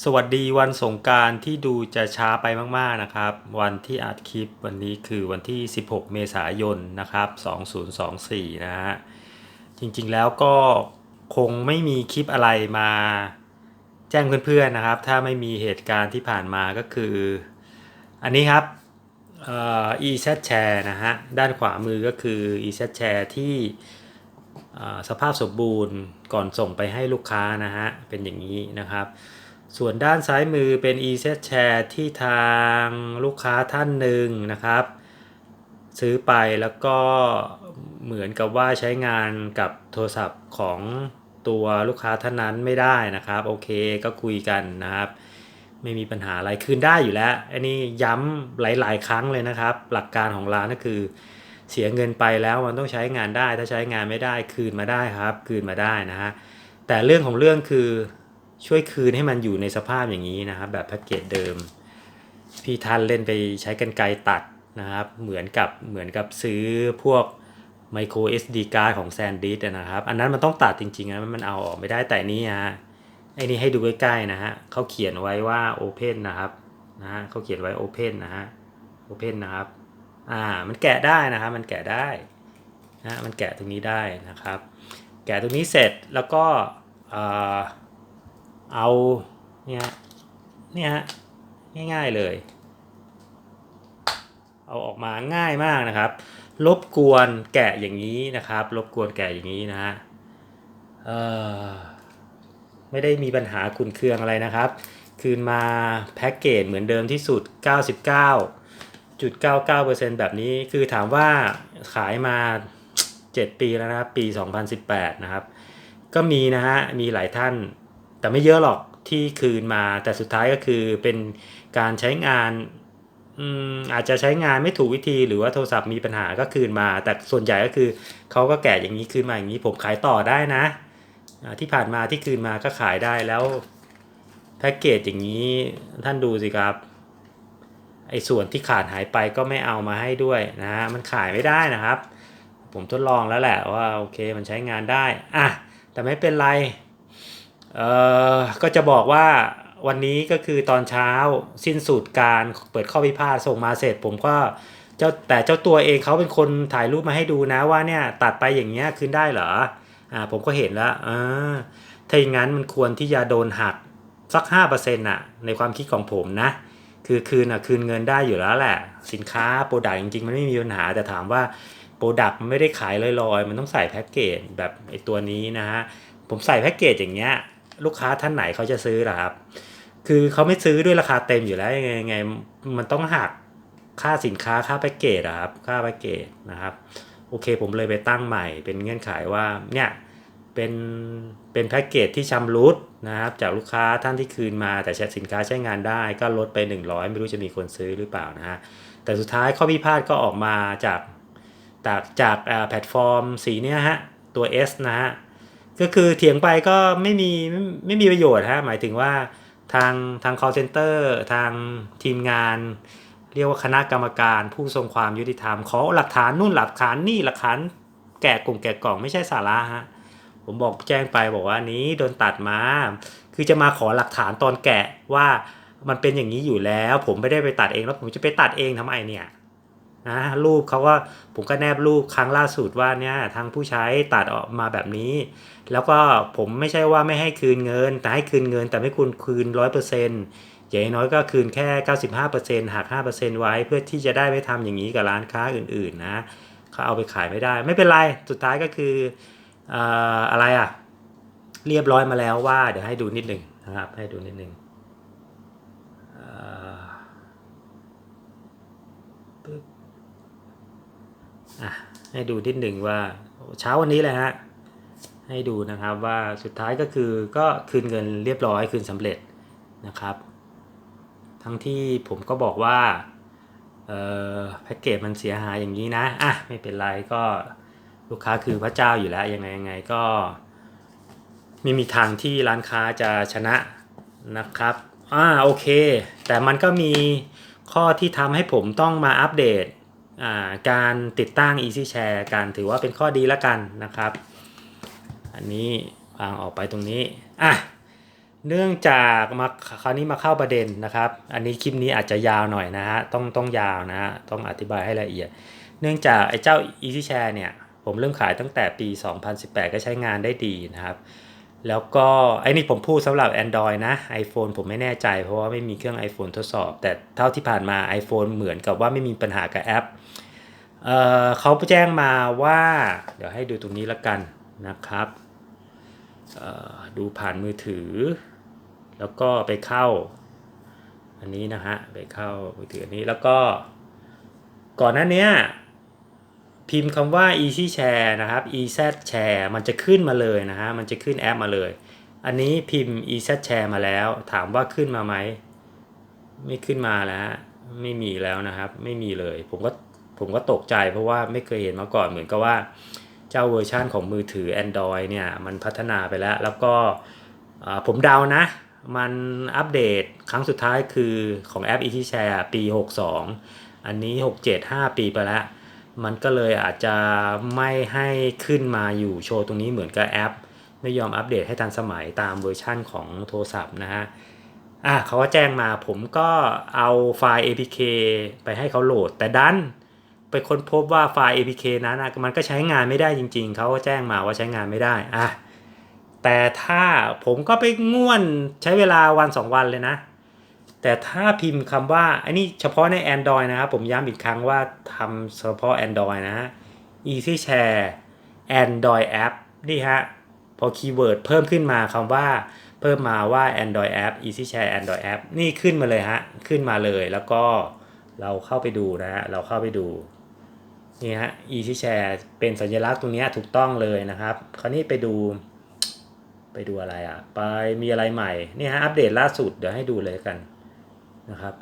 สวัสดีวันสงการที่ดูจะช้าไปมากๆนะครับ วันที่อัดคลิปวันนี้คือวันที่ 16 เมษายนนะครับ 2024 นะฮะ จริงๆแล้วก็คงไม่มีคลิปอะไรมาแจ้งเพื่อนๆนะครับ ถ้าไม่มีเหตุการณ์ที่ผ่านมาก็คือ อันนี้ครับเอ่อ EZ Share นะฮะ ด้านขวามือก็คือ EZ Share ที่สภาพสมบูรณ์ก่อนส่งไปให้ลูกค้านะฮะ เป็นอย่างนี้นะครับ ส่วนด้านซ้ายมือเป็น EZ Share ที่ทางลูกค้าท่านหนึ่งนะครับ ซื้อไปแล้วก็เหมือนกับว่าใช้งานกับโทรศัพท์ของตัวลูกค้าท่านนั้นไม่ได้นะครับ โอเคก็คุยกันนะครับ ไม่มีปัญหาอะไรคืนได้อยู่แล้ว อันนี้ย้ำหลาย ๆ ครั้งเลยนะครับ หลักการของร้านก็คือ เสียเงินไปแล้วมันต้องใช้งานได้ ถ้าใช้งานไม่ได้คืนมาได้ครับ คืนมาได้นะฮะแต่เรื่องของเรื่องคือ ช่วยคืนให้มันอยู่ในสภาพอย่างนี้นะครับ แบบแพ็กเกจเดิม พี่ท่านเล่นไปใช้กันไกรตัดนะครับ เหมือนกับเหมือนกับซื้อพวก micro SD card ของ SanDisk อะนะครับ อันนั้นมันต้องตัดจริงๆนะมันเอาออกไม่ได้แต่นี้ฮะไอ้นี่ให้ดูใกล้ๆนะฮะเขาเขียนไว้ว่า Open นะครับนะฮะเขาเขียนไว้ Open นะฮะ Open นะครับอ่ามันแกะได้นะครับมันแกะได้นะมันแกะตรงนี้ได้นะครับ แกะตรงนี้เสร็จแล้วก็อ่อ เอาเนี่ยเนี่ยฮะง่ายๆเลย เอาออกมาง่ายมากนะครับ รบกวนแกะอย่างนี้นะครับ รบกวนแกะอย่างนี้นะฮะไม่ได้มีปัญหาคุณเครื่องอะไรนะครับ คืนมาแพ็กเกจเหมือนเดิมที่สุด 99.99%แบบนี้คือถามว่าขายมา 7 ปีแล้วนะครับ ปี 2018 นะครับ ก็มีนะฮะ มีหลายท่าน แต่ไม่เยอะหรอกที่คืนมาแต่สุดท้ายก็คือเป็นการใช้งานอาจจะใช้งานไม่ถูกวิธีหรือว่าโทรศัพท์มีปัญหาก็คืนมา แต่ส่วนใหญ่ก็คือเขาก็แกะอย่างนี้คืนมาอย่างนี้ผมขายต่อได้นะ ที่ผ่านมาที่คืนมาก็ขายได้แล้วแพ็กเกจอย่างนี้ท่านดูสิครับไอ้ส่วนที่ขาดหายไปก็ไม่เอามาให้ด้วยนะฮะมันขายไม่ได้นะครับ ผมทดลองแล้วแหละว่าโอเคมันใช้งานได้อะแต่ไม่เป็นไร เอ่อก็จะบอกว่าวันนี้ก็คือตอนเช้าสิ้นสุดการเปิดข้อพิพาทส่งมาเสร็จผมก็เจ้าแต่เจ้าตัวเองเขาเป็นคนถ่ายรูปมาให้ดูนะว่าเนี่ยตัดไปอย่างเงี้ยคืนได้เหรออ่าผมก็เห็นแล้วอ่าถ้าอย่างนั้นมันควรที่จะโดนหักสัก5%น่ะในความคิดของผมนะ คือคืนอะคืนเงินได้อยู่แล้วแหละ สินค้าโปรดักจริงๆ มันไม่มีปัญหาแต่ถามว่าโปรดักมันไม่ได้ขายลอยๆ มันต้องใส่แพ็กเกจแบบไอตัวนี้นะฮะผมใส่แพ็กเกจอย่างเงี้ย ลูกค้าท่านไหนเขาจะซื้อล่ะครับ คือเขาไม่ซื้อด้วยราคาเต็มอยู่แล้วยังไงไงมันต้องหักค่าสินค้าค่าแพ็กเกจอะครับ ค่าแพ็กเกจนะครับ โอเค ผมเลยไปตั้งใหม่เป็นเงื่อนไขว่าเนี่ยเป็นเป็นแพ็กเกจที่ชำรุดนะครับ จากลูกค้าท่านที่คืนมา แต่ใช้สินค้าใช้งานได้ก็ลดไป 100 ไม่รู้จะมีคนซื้อหรือเปล่านะฮะแต่สุดท้ายข้อพิพาทก็ออกมาจากจากจากแพลตฟอร์มสีเนี้ยฮะตัว S นะฮะ ก็คือเถียงไปก็ไม่มีไม่มีประโยชน์ฮะหมายถึงว่าทางทาง call center ทางทีมงาน เรียกว่าคณะกรรมการผู้ทรงความยุติธรรมขอหลักฐานนู่นหลักฐานนี่หลักฐานแกะกลุ่มแกะกล่องไม่ใช่สาระฮะผมบอกแจ้งไปบอกว่านนี้โดนตัดมา คือจะมาขอหลักฐานตอนแกะว่ามันเป็นอย่างนี้อยู่แล้ว ผมไม่ได้ไปตัดเองแล้วผมจะไปตัดเองทำไมเนี่ย นะรูปเขาก็ผมก็แนบรูปครั้งล่าสุดว่าเนี่ยทางผู้ใช้ตัดออกมาแบบนี้ แล้วก็ผมไม่ใช่ว่าไม่ให้คืนเงิน แต่ให้คืนเงิน แต่ไม่คุณคืนร้อยเปอร์เซ็นต์อย่างน้อยก็คืนแค่ 95%หัก5%ไว้เพื่อที่จะได้ไม่ทำอย่างนี้กับร้านค้าอื่นๆนะเขาเอาไปขายไม่ได้ ไม่เป็นไร สุดท้ายก็คืออออะไรอะ เรียบร้อยมาแล้วว่า เดี๋ยวให้ดูนิดหนึ่งนะครับ ให้ดูนิดหนึ่งเอ่อปึ๊บ อะให้ดูนิดหนึ่งว่าเช้าวันนี้เลยฮะให้ดูนะครับว่าสุดท้ายก็คือก็คืนเงินเรียบร้อยคืนสำเร็จนะครับ ทั้งที่ผมก็บอกว่าแพ็กเกจมันเสียหายอย่างนี้นะอะไม่เป็นไรก็ลูกค้าคือพระเจ้าอยู่แล้วยังไงยังไงก็ไม่มีทางที่ร้านค้าจะชนะนะครับอ่าโอเค แต่มันก็มีข้อที่ทำให้ผมต้องมาอัปเดต การติดตั้ง Easy Share กันถือว่าเป็นข้อดีแล้วกันนะครับ อันนี้วางออกไปตรงนี้อะเนื่องจากมาคราวนี้มาเข้าประเด็นนะครับ อันนี้คลิปนี้อาจจะยาวหน่อยนะฮะต้องต้องยาวนะฮะต้องอธิบายให้ละเอียด เนื่องจากไอ้เจ้า Easy Share เนี่ยผมเริ่มขายตั้งแต่ปี 2018 ก็ใช้งานได้ดีนะครับ แล้วก็ไอ้นี่ผมพูดสำหรับ Android นะ iPhone ผมไม่แน่ใจ เพราะว่าไม่มีเครื่อง iPhone ทดสอบ แต่เท่าที่ผ่านมา iPhone เหมือนกับว่าไม่มีปัญหากับแอปเออเขาแจ้งมาว่า เดี๋ยวให้ดูตรงนี้ละกันนะครับ ดูผ่านมือถือ แล้วก็ไปเข้า อันนี้นะฮะ ไปเข้ามือถืออันนี้แล้วก็ ก่อนหน้าเนี้ย พิมพ์คำว่า easy share นะครับ ez share มันจะขึ้นมาเลยนะฮะ มันจะขึ้นแอปมาเลย อันนี้พิมพ์ ez share มาแล้ว ถามว่าขึ้นมาไหม ไม่ขึ้นมาแล้วไม่มีแล้วนะครับ ไม่มีเลย ผมก็ผมก็ตกใจเพราะว่าไม่เคยเห็นมาก่อนเหมือนกับว่า เจ้าเวอร์ชันของมือถือ Android เนี่ย มันพัฒนาไปแล้ว แล้วก็ผมเดานะ มันอัปเดตครั้งสุดท้ายคือของแอป Easy Share ปี 62 อันนี้ 67 5 ปีไปแล้ว มันก็เลยอาจจะไม่ให้ขึ้นมาอยู่โชว์ตรงนี้เหมือนกับแอป ไม่ยอมอัปเดตให้ทันสมัยตามเวอร์ชั่นของโทรศัพท์นะฮะอะเขาก็แจ้งมาผมก็เอาไฟล์ APK ไปให้เขาโหลด แต่ดันไปค้นพบว่าไฟล์ APK นั้นนะมันก็ใช้งานไม่ได้จริง ๆ เขาก็แจ้งมาว่าใช้งานไม่ได้อะแต่ถ้าผมก็ไปง่วนใช้เวลาวัน 2 วันเลยนะ แต่ถ้าพิมพ์คำว่าอันนี้เฉพาะใน Android นะครับ ผมย้ำอีกครั้งว่าทำเฉพาะ Android นะฮะ Easy Share Android App นี่ฮะ พอคีย์เวิร์ดเพิ่มขึ้นมาคำว่าเพิ่มมาว่า Android App Easy Share Android App นี่ขึ้นมาเลยฮะ ขึ้นมาเลยแล้วก็เราเข้าไปดูนะฮะ เราเข้าไปดูนี่ฮะ Easy Share เป็นสัญลักษณ์ตรงนี้ถูกต้องเลยนะครับ คราวนี้ไปดูไปดูอะไรอะ ไปมีอะไรใหม่ นี่ฮะ อัปเดตล่าสุดเดี๋ยวให้ดูเลยกัน นะครับ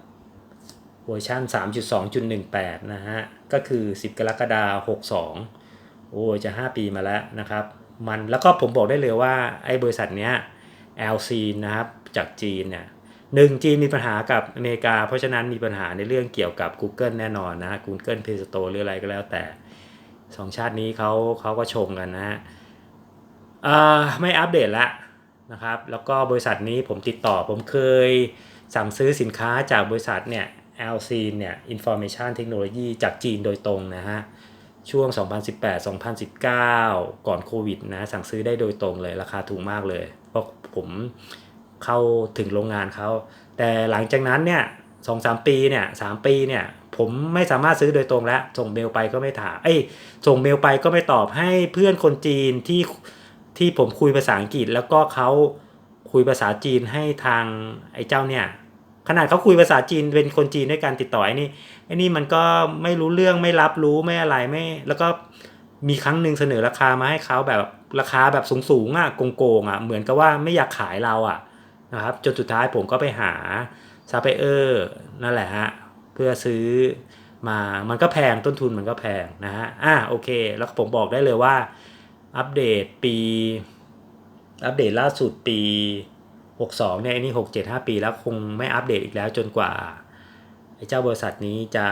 เวอร์ชัน3.2.18 นะฮะ ก็คือ 10 กรกฎาคม62 โอ้จะ 5 ปีมาแล้วนะครับ มันแล้วก็ผมบอกได้เลยว่า ไอ้บริษัทเนี้ย LC นะครับ จากจีนเนี่ยหนึ่งจีนมีปัญหากับอเมริกา เพราะฉะนั้นมีปัญหาในเรื่องเกี่ยวกับ Google แน่นอนนะ Google Play Store หรืออะไรก็แล้วแต่สองชาตินี้เขาเขาก็ชงกันนะฮะไม่อัปเดตละนะครับ แล้วก็บริษัทนี้ผมติดต่อผมเคย สั่งซื้อสินค้าจากบริษัทเนี่ย LC เนี่ย Information Technology จากจีนโดยตรงนะฮะ ช่วง 2018-2019 ก่อนโควิดนะ สั่งซื้อได้โดยตรงเลยราคาถูกมากเลย เพราะผมเข้าถึงโรงงานเขา แต่หลังจากนั้นเนี่ยสองสามปีเนี่ยสามปีเนี่ย ผมไม่สามารถซื้อโดยตรงแล้ว ส่งเมลไปก็ไม่ถาม เอ้ย ส่งเมลไปก็ไม่ตอบให้เพื่อนคนจีนที่ที่ผมคุยภาษาอังกฤษ แล้วก็เขาคุยภาษาจีนให้ทางไอ้เจ้าเนี่ย ขนาดเขาคุยภาษาจีนเป็นคนจีนด้วยกันติดต่อไอ้นี่ไอ้นี่มันก็ไม่รู้เรื่องไม่รับรู้ไม่อะไรไม่ แล้วก็มีครั้งหนึ่งเสนอราคามาให้เขาแบบราคาแบบสูงๆอะโกงๆอะเหมือนกับว่าไม่อยากขายเราอะนะครับจนสุดท้ายผมก็ไปหาซัพพลายเออร์นั่นแหละฮะเพื่อซื้อมามันก็แพงต้นทุนมันก็แพงนะฮะอะโอเค แล้วผมบอกได้เลยว่าอัปเดตปี อัปเดตล่าสุดปี 62เนี่ยอ้นี่6 7 5 ปีแล้วคงไม่อัปเดตอีกแล้วจนกว่าไอ้เจ้าบริษัทนี้จะ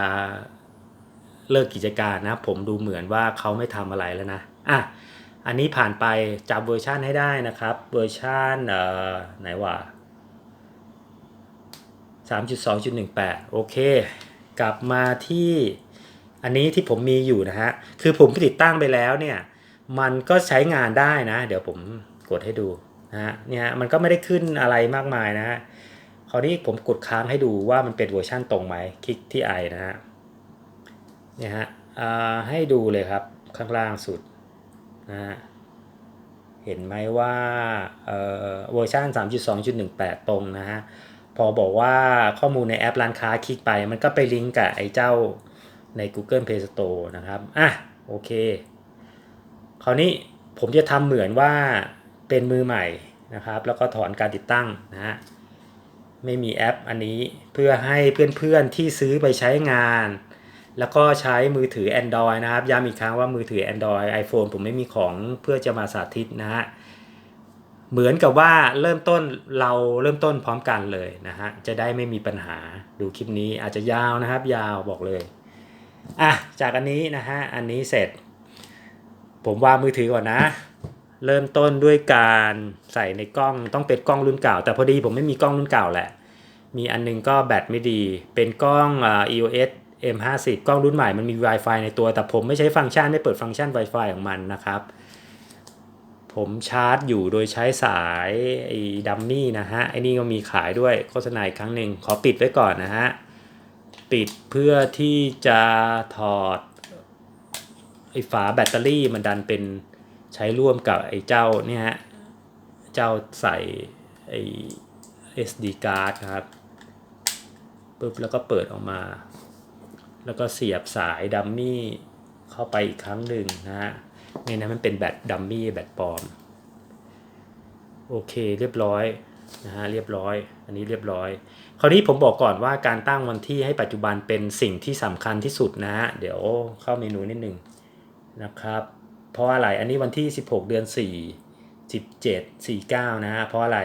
เลิกกิจการนะ ผมดูเหมือนว่าเขาไม่ทำอะไรแล้วนะอะอันนี้ผ่านไปจำเวอร์ชันให้ได้นะครับ เวอร์ชันเอ่อไหนวะ3.2.18 โอเค กลับมาที่อันนี้ที่ผมมีอยู่นะฮะ คือผมติดตั้งไปแล้วเนี่ย มันก็ใช้งานได้นะ เดี๋ยวผมกดให้ดู นะฮะเนี่ยมันก็ไม่ได้ขึ้นอะไรมากมายนะฮะคราวนี้ผมกดค้างให้ดูว่ามันเป็นเวอร์ชั่นตรงไหมคลิกที่ไอนะฮะเนี่ยฮะให้ดูเลยครับข้างล่างสุดนะฮะเห็นไหมว่าเอ่อเวอร์ชัน3.2.18 ตรงนะฮะพอบอกว่าข้อมูลในแอปร้านค้าคลิกไป มันก็ไปลิงก์กับไอ้เจ้าใน Google Play Store นะครับ อะ โอเค คราวนี้ผมจะทำเหมือนว่า เป็นมือใหม่นะครับ แล้วก็ถอนการติดตั้งนะฮะไม่มีแอปอันนี้เพื่อให้เพื่อนๆที่ซื้อไปใช้งาน แล้วก็ใช้มือถือ Android นะครับย้ำอีกครั้งว่ามือถือ Android iPhone ผมไม่มีของเพื่อจะมาสาธิตนะฮะเหมือนกับว่าเริ่มต้นเราเริ่มต้นพร้อมกันเลยนะฮะจะได้ไม่มีปัญหาดูคลิปนี้อาจจะยาวนะครับ ยาวบอกเลยอะจากอันนี้นะฮะอันนี้เสร็จ ผมวางมือถือก่อนนะ เริ่มต้นด้วยการใส่ในกล้องต้องเป็นกล้องรุ่นเก่า แต่พอดีผมไม่มีกล้องรุ่นเก่าแหละ มีอันนึงก็แบตไม่ดี เป็นกล้องอ่า EOS M50 กล้องรุ่นใหม่มันมี Wi-Fi ในตัว แต่ผมไม่ใช้ฟังก์ชันไม่เปิดฟังก์ชัน Wi-Fi ของมันนะครับ ผมชาร์จอยู่โดยใช้สายไอ้ดัมมี่นะฮะไอ้นี่ก็มีขายด้วยโฆษณาอีกครั้งหนึ่งขอปิดไว้ก่อนนะฮะ ปิดเพื่อที่จะถอดไอ้ฝาแบตเตอรี่มันดันเป็น ใช้ร่วมกับไอ้เจ้าเนี่ยฮะ เจ้าใส่ไอ้ SD card ครับปุ๊บแล้วก็เปิดออกมา แล้วก็เสียบสายดัมมี่เข้าไปอีกครั้งหนึ่งนะฮะในนั้นมันเป็นแบตดัมมี่แบตปลอม โอเคเรียบร้อยนะฮะเรียบร้อย อันนี้เรียบร้อย คราวนี้ผมบอกก่อนว่าการตั้งวันที่ให้ปัจจุบันเป็นสิ่งที่สำคัญที่สุดนะฮะเดี๋ยวเข้าเมนูนิดหนึ่งนะครับ เพราะอะไร อันนี้วันที่ 16 เดือน 4 17 49 นะฮะ เพราะอะไร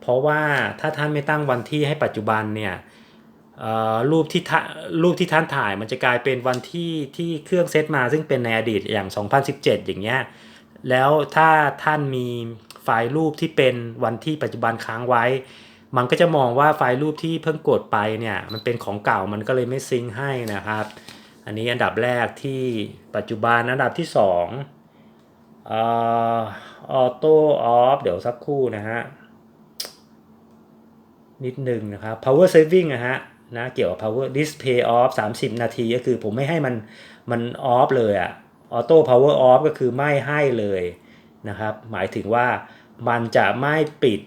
เพราะว่าถ้าท่านไม่ตั้งวันที่ให้ปัจจุบันเนี่ยรูปที่ท่ารูปที่ท่านถ่ายมันจะกลายเป็นวันที่ที่เครื่องเซตมาซึ่งเป็นในอดีตอย่าง 2017 อย่างเงี้ย แล้วถ้าท่านมีไฟล์รูปที่เป็นวันที่ปัจจุบันค้างไว้ มันก็จะมองว่าไฟล์รูปที่เพิ่งกดไปเนี่ยมันเป็นของเก่ามันก็เลยไม่ซิงให้นะครับ อันนี้อันดับแรกที่ปัจจุบันอันดับที่ 2 ออโต้ออฟเดี๋ยวสักครู่นะฮะ นิดหนึ่งนะครับ power saving นะฮะนะเกี่ยวกับ power display off 30 นาทีก็คือผมไม่ให้มันมัน off เลยอะ auto power off ก็คือไม่ให้เลยนะครับ หมายถึงว่ามันจะไม่ปิด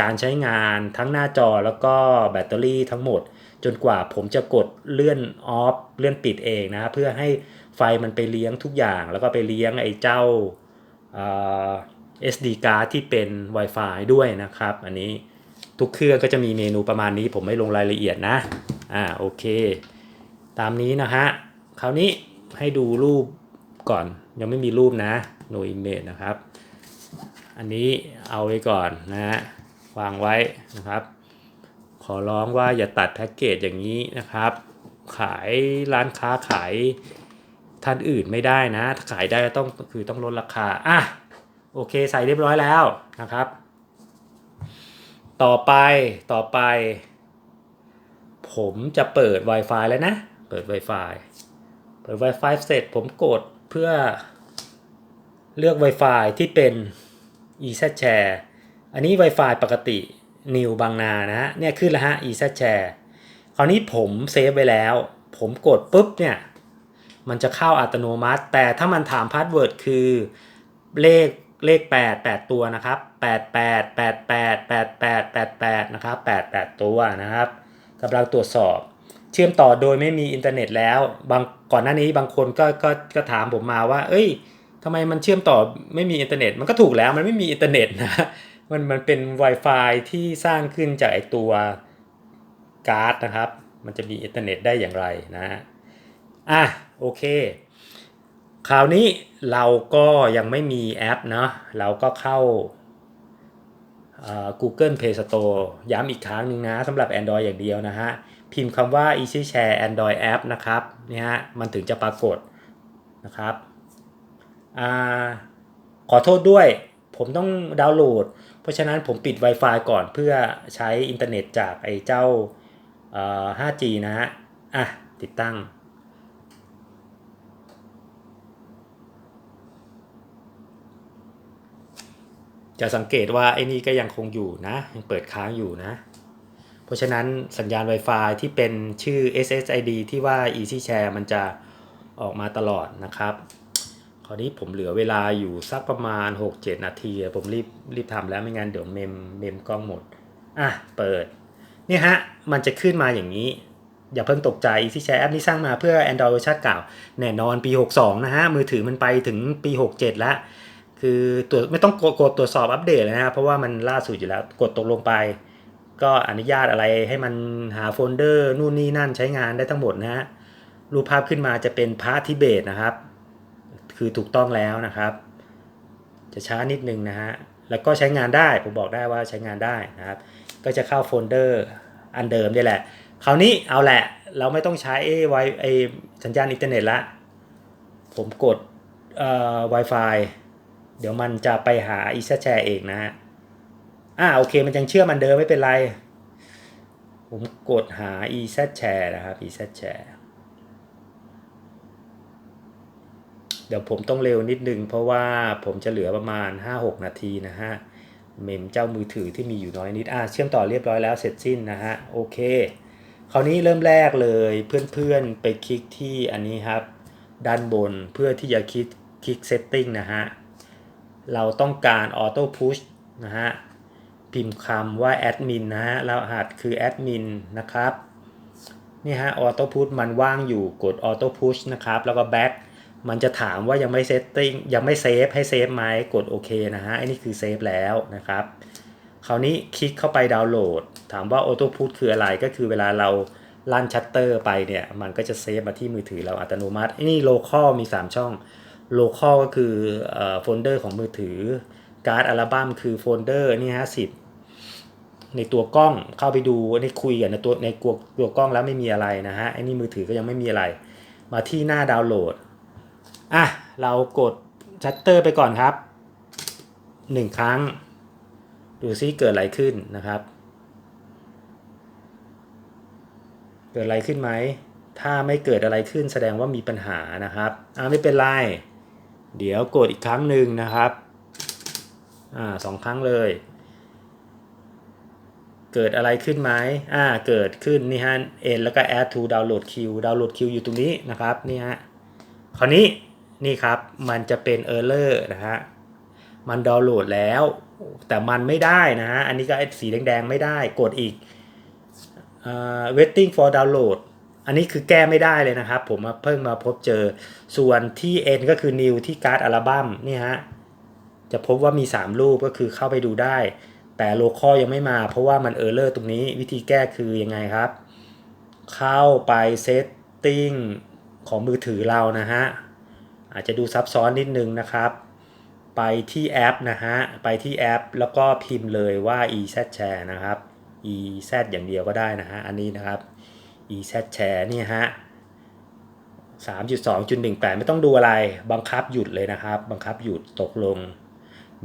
การใช้งานทั้งหน้าจอแล้วก็แบตเตอรี่ทั้งหมด จนกว่าผมจะกดเลื่อน off เลื่อนปิดเองนะ เพื่อให้ไฟมันไปเลี้ยงทุกอย่างแล้วก็ไปเลี้ยงไอ้เจ้า SD card ที่เป็น Wi-Fi ด้วยนะครับ อันนี้ทุกเครื่องก็จะมีเมนูประมาณนี้ผมไม่ลงรายละเอียดนะ อ่าโอเค ตามนี้นะฮะ คราวนี้ให้ดูรูปก่อนยังไม่มีรูปนะ no image นะครับ อันนี้เอาไว้ก่อนนะฮะวางไว้นะครับ ขอร้องว่าอย่าตัดแพ็กเกจอย่างนี้นะครับ ขายร้านค้าขาย ท่านอื่นไม่ได้นะ ขายได้ต้องคือต้องลดราคา อะ โอเคใส่เรียบร้อยแล้วนะครับ ต่อไปต่อไป ผมจะเปิด Wi-Fi แล้วนะ เปิด Wi-Fi เปิด Wi-Fi เสร็จผมกดเพื่อเลือก Wi-Fi ที่เป็น EZShare อันนี้ Wi-Fi ปกติ New บางนานะฮะเนี่ยขึ้นแล้วฮะ EZShare คราวนี้ผมเซฟไว้แล้ว ผมกดปุ๊บเนี่ย มันจะเข้าอัตโนมัติ แต่ถ้ามันถามพาสเวิร์ดคือเลขเลข 8 8 ตัวนะครับ 8 8 8 8 8 8 8 8นะครับ8 8 ตัวนะครับกำลังตรวจสอบ เชื่อมต่อโดยไม่มีอินเทอร์เน็ตแล้วบางก่อนหน้านี้บางคนก็ก็ก็ถามผมมาว่า เอ้ยทำไมมันเชื่อมต่อไม่มีอินเทอร์เน็ต มันก็ถูกแล้วมันไม่มีอินเทอร์เน็ตนะมันมันเป็น Wi-Fi ที่สร้างขึ้นจากไอตัวการ์ดนะครับ มันจะมีอินเทอร์เน็ตได้อย่างไรนะ อะโอเค คราวนี้เราก็ยังไม่มีแอปเนาะเราก็เข้า Google Play Store ย้ำอีกครั้งหนึ่งนะสำหรับ Android อย่างเดียวนะฮะ พิมพ์คำว่า Easy Share Android App นะครับเนี่ยฮะมันถึงจะปรากฏนะครับอ่าขอโทษด้วย ผมต้องดาวน์โหลด เพราะฉะนั้นผมปิด Wi-Fi ก่อนเพื่อใช้อินเทอร์เน็ตจากไอ้เจ้า 5G นะฮะ อะ ติดตั้ง จะสังเกตว่าไอ้นี่ก็ยังคงอยู่นะยังเปิดค้างอยู่นะ เพราะฉะนั้นสัญญาณ Wi-Fi ที่เป็นชื่อ SSID ที่ว่า Easy Share มันจะออกมาตลอดนะครับคราวนี้ผมเหลือเวลาอยู่สักประมาณ 6-7 นาที ผมรีบรีบทำแล้วไม่งั้นเดี๋ยวเมมเมมกล้องหมด อะ เปิด นี่ฮะ มันจะขึ้นมาอย่างนี้ อย่าเพิ่งตกใจ Easy Share แอปนี้สร้างมาเพื่อ Android เวอร์ชันเก่า แน่นอนปี 62 นะฮะ มือถือมันไปถึงปี 67 แล้ว คือตัวไม่ต้องกดตรวจสอบอัปเดตเลยนะครับเพราะว่ามันล่าสุดอยู่แล้วกดตกลงไป ก็อนุญาตอะไรให้มันหาโฟลเดอร์นู่นนี่นั่นใช้งานได้ทั้งหมดนะฮะรูปภาพขึ้นมาจะเป็นพระทิเบตนะครับ คือถูกต้องแล้วนะครับ จะช้านิดนึงนะฮะแล้วก็ใช้งานได้ผมบอกได้ว่าใช้งานได้นะครับ ก็จะเข้าโฟลเดอร์อันเดิมนี่แหละ คราวนี้เอาแหละเราไม่ต้องใช้ไวไอสัญญาณอินเทอร์เน็ตละผมกดเอ่อ Wi-Fi เดี๋ยวมันจะไปหา e z share เองนะฮะอ่าโอเคมันยังเชื่อมันเดิมไม่เป็นไร ผมกดหา e z share นะครับ e z share เดี๋ยวผมต้องเร็วนิดนึง เพราะว่าผมจะเหลือประมาณ 5-6 นาทีนะฮะเมมเจ้ามือถือที่มีอยู่น้อยนิดอ่าเชื่อมต่อเรียบร้อยแล้วเสร็จสิ้นนะฮะโอเค คราวนี้เริ่มแรกเลยเพื่อนๆไปคลิกที่อันนี้ครับ ด้านบนเพื่อที่จะคลิกคลิก setting นะฮะ เราต้องการ auto push นะฮะพิมพ์คำว่า admin นะฮะรหัสคือ admin นะครับนี่ฮะ auto push มันว่างอยู่กด auto push นะครับแล้วก็ back มันจะถามว่ายังไม่ setting ยังไม่เซฟให้เซฟไหมกดโอเคนะฮะไอ้นี่คือเซฟแล้วนะครับคราวนี้คลิกเข้าไปดาวน์โหลด ถามว่า auto push คืออะไรก็คือเวลาเราลั่นชัตเตอร์ไปเนี่ย มันก็จะเซฟมาที่มือถือเราอัตโนมัติไอ้นี่ local มี 3 ช่อง local ก็คือโฟลเดอร์ของมือถือ การ์ดอัลบั้มคือโฟลเดอร์นี่ฮะสิบในตัวกล้องเข้าไปดูในคุยกันในตัวในตัวตัวกล้องแล้วไม่มีอะไรนะฮะไอ้นี่มือถือก็ยังไม่มีอะไร มาที่หน้าดาวน์โหลดอะเรากดชัตเตอร์ไปก่อนครับ 1 ครั้ง ดูซิเกิดอะไรขึ้นนะครับ เกิดอะไรขึ้นไหม ถ้าไม่เกิดอะไรขึ้นแสดงว่ามีปัญหานะครับอ่าไม่เป็นไร เดี๋ยวกดอีกครั้งหนึ่งนะครับ อ่าสองครั้งเลย เกิดอะไรขึ้นไหมอ่า เกิดขึ้นนี่ฮะ n แล้วก็ add to download queue download queue อยู่ตรงนี้นะครับ นี่ฮะ คราวนี้นี่ครับ มันจะเป็น error นะฮะ มันดาวน์โหลดแล้ว แต่มันไม่ได้นะฮะ อันนี้ก็สีแดงๆไม่ได้ กดอีก waiting for download อันนี้คือแก้ไม่ได้เลยนะครับ ผมมาเพิ่งมาพบเจอ ส่วนที่ N ก็คือ new ที่การ์ดอัลบั้มนี่ฮะจะพบว่ามี 3 รูปก็คือเข้าไปดูได้ แต่ local ยังไม่มา เพราะว่ามัน error ตรงนี้วิธีแก้คือยังไงครับ เข้าไป setting ของมือถือเรานะฮะ อาจจะดูซับซ้อนนิดนึงนะครับ ไปที่แอปนะฮะ ไปที่แอป แล้วก็พิมพ์เลยว่า EZ Share นะครับ EZ อย่างเดียวก็ได้นะฮะ อันนี้นะครับ EZ Share นี่ฮะ3.2.18ไม่ต้องดูอะไร บังคับหยุดเลยนะครับ บังคับหยุดตกลง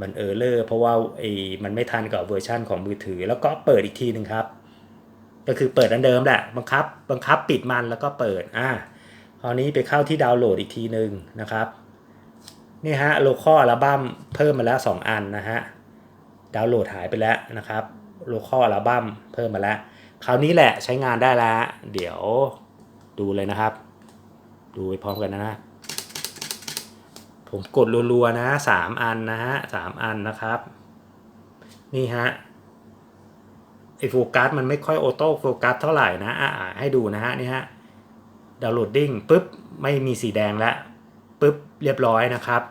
มันเออร์เลอร์เพราะว่าไอ้มันไม่ทันกับเวอร์ชันของมือถือ แล้วก็เปิดอีกทีหนึ่งครับ ก็คือเปิดอันเดิมแหละบังคับ บังคับปิดมันแล้วก็เปิดอ่าคราวนี้ไปเข้าที่ดาวน์โหลดอีกทีหนึ่งนะครับนี่ฮะโลคอลอัลบั้มเพิ่มมาแล้ว 2 อันนะฮะดาวน์โหลดหายไปแล้วนะครับโลคอลอัลบั้มเพิ่มมาแล้ว คราวนี้แหละใช้งานได้แล้ว เดี๋ยวดูเลยนะครับ ดูไปพร้อมกันนะ ผมกดรัวๆนะสามอันนะฮะสามอันนะครับ นี่ฮะไอโฟกัสมันไม่ค่อยออโต้โฟกัสเท่าไหร่นะอ่าให้ดูนะฮะนี่ฮะดาวน์โหลดดิ้งปุ๊บไม่มีสีแดงแล้วปุ๊บเรียบร้อยนะครับ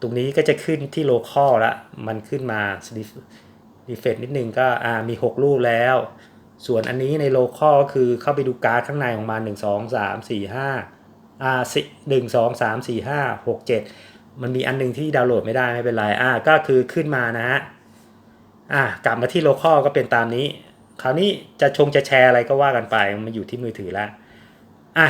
ตรงนี้ก็จะขึ้นที่โลคอลล้วมันขึ้นมาดีเฟกนิดนึงก็อ่ามี 6 รูปแล้ว ส่วนอันนี้ในโลคอลก็คือเข้าไปดูการ์ดข้างในของมัน1 2 3 4 5อ่าหนึ่งสองสามสี่ห้าหกเจ็ดมันมีอันหนึงที่ดาวน์โหลดไม่ได้ไม่เป็นไรอ่าก็คือขึ้นมานะฮะอ่ากลับมาที่โลคอลก็เป็นตามนี้ คราวนี้จะชงจะแชร์อะไรก็ว่ากันไปมันอยู่ที่มือถือละอะ